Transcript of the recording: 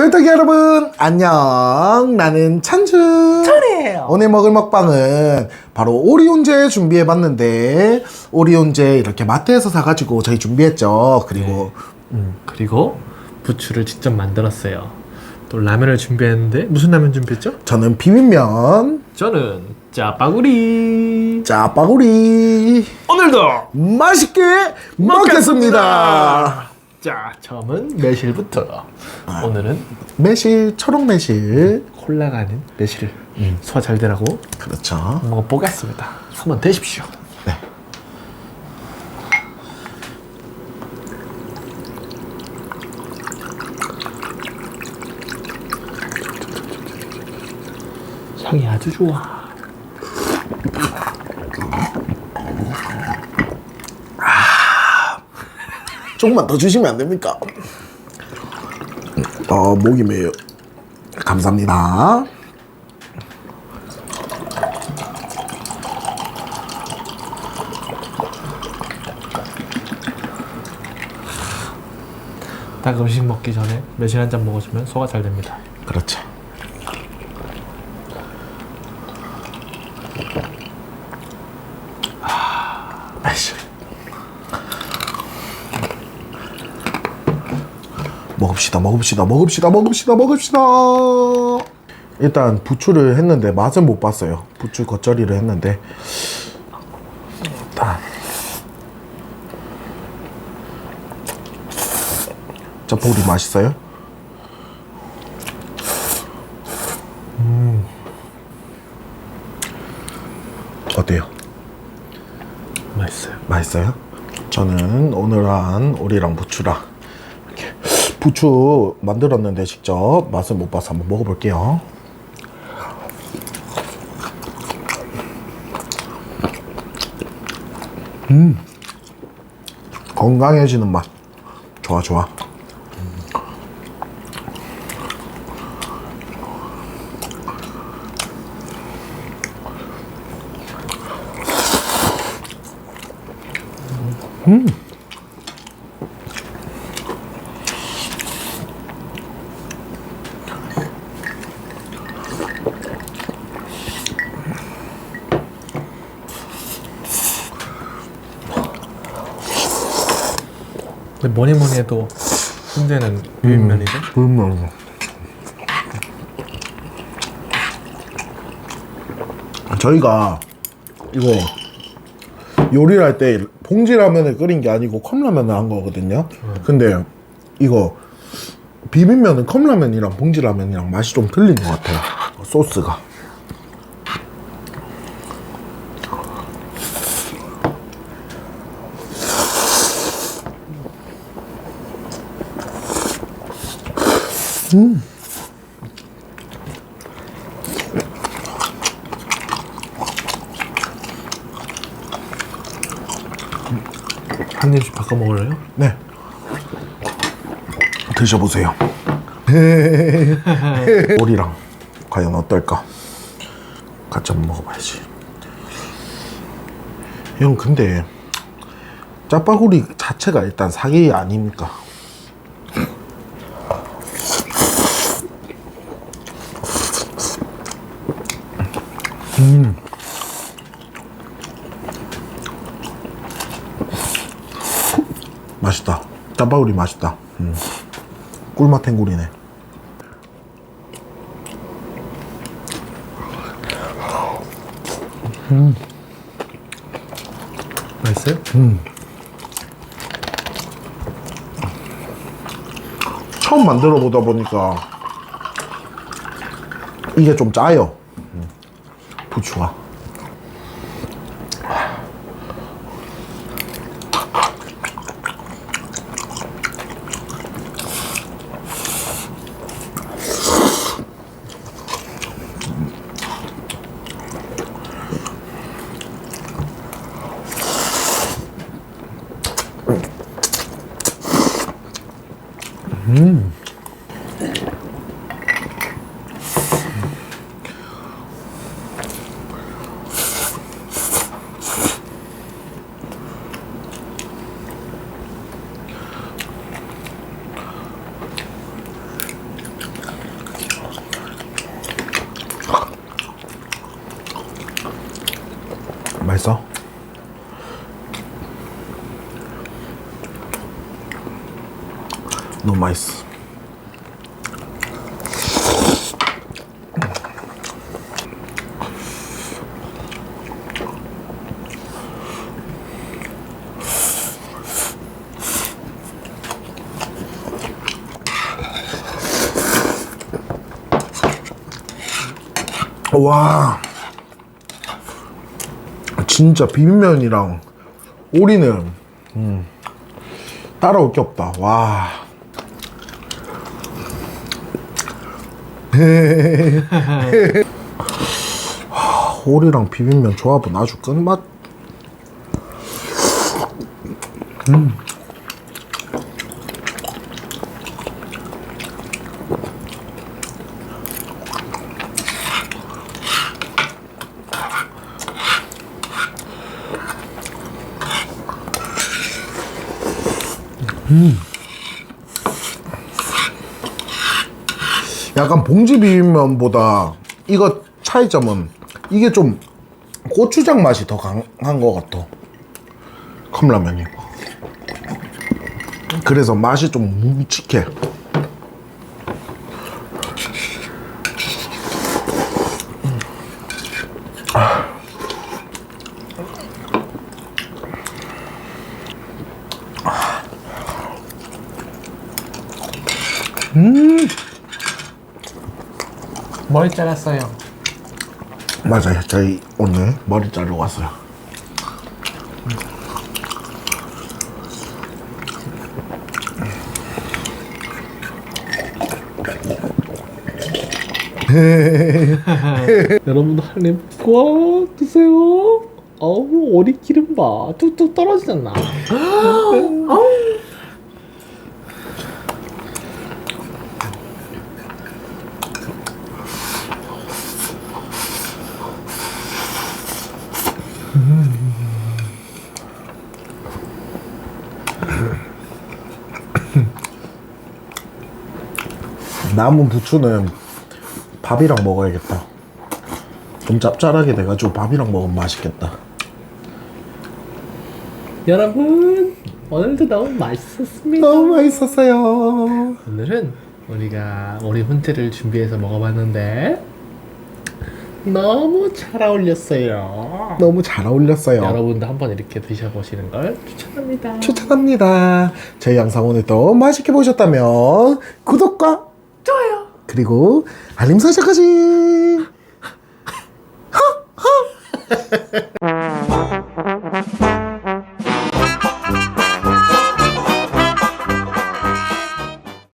털떡이 여러분 안녕. 나는 찬준 찬이에요. 오늘 먹을 먹방은 바로 오리온제 준비해봤는데 오리온제 이렇게 마트에서 사가지고 저희 준비했죠. 그리고 음, 그리고 부추를 직접 만들었어요. 또 라면을 준비했는데 무슨 라면 준비했죠? 저는 비빔면. 저는 짜파구리. 짜파구리. 오늘도 맛있게 먹겠습니다 자, 처음은 매실부터. 오늘은 매실 초록 매실 콜라가 아닌 매실 소화 잘 되라고 그렇죠 먹어보겠습니다. 한번 드십시오. 네. 향이 아주 좋아. 조금만 더 주시면 안 됩니까? 어, 목이 메요. 감사합니다. 딱 음식 먹기 전에 매실 한 잔 먹어주면 소화 잘 됩니다. 그렇죠. 아, 아이씨. 먹읍시다, 먹읍시다, 먹읍시다, 먹읍시다, 먹읍시다. 일단 부추를 했는데 맛은 못 봤어요. 부추 겉절이를 했는데 일단 짜파구리 맛있어요? 어때요? 맛있어요. 맛있어요? 저는 오늘 한 오리랑 부추랑 부추 만들었는데 직접 맛을 못 봐서 한번 먹어볼게요. 음, 건강해지는 맛. 좋아, 좋아. 근 뭐니 뭐니 해도 순대는 비빔면이죠. 음, 저희가 이거 요리를 할 때 봉지라면을 끓인 게 아니고 컵라면을 한 거거든요. 근데 이거 비빔면은 컵라면이랑 봉지라면이랑 맛이 좀 틀린 것 같아요. 소스가. 한 입씩 바꿔 먹을래요? 네. 드셔보세요. 오리랑 과연 어떨까? 같이 한번 먹어봐야지. 형 근데 짜파구리 자체가 일단 사기 아닙니까? 맛있다. 짜파구리 맛있다. 음. 꿀맛 탱구리네. 맛있어요? 처음 만들어 보다 보니까 이게 좀 짜요. 음. 부추가. 맛있어? 너무 맛있어. 와. 진짜 비빔면이랑 오리는 음, 따라올 게 없다. 와. 하, 오리랑 비빔면 조합은 아주 끝맛. 약간 봉지 비빔면보다 이거 차이점은 이게 좀 고추장 맛이 더 강한 것 같아. 컵라면이. 그래서 맛이 좀 묵직해. 머리 잘랐어요. 맞아요. 저희 오늘 머리 자르러 왔어요. 여러분도 한입 구워 드세요. 어우 오리 기름 봐 뚝뚝 떨어지잖아. 남은 부추는 밥이랑 먹어야겠다. 좀 짭짤하게 돼가지고 밥이랑 먹으면 맛있겠다. 여러분 오늘도 너무 맛있었습니다. 너무 맛있었어요. 오늘은 우리가 오리 훈태를 준비해서 먹어봤는데 너무 잘 어울렸어요. 너무 잘 어울렸어요. 여러분도 한번 이렇게 드셔보시는 걸 추천합니다. 추천합니다. 저희 영상 오늘도 맛있게 보셨다면 구독과. 그리고 알림 설정까지.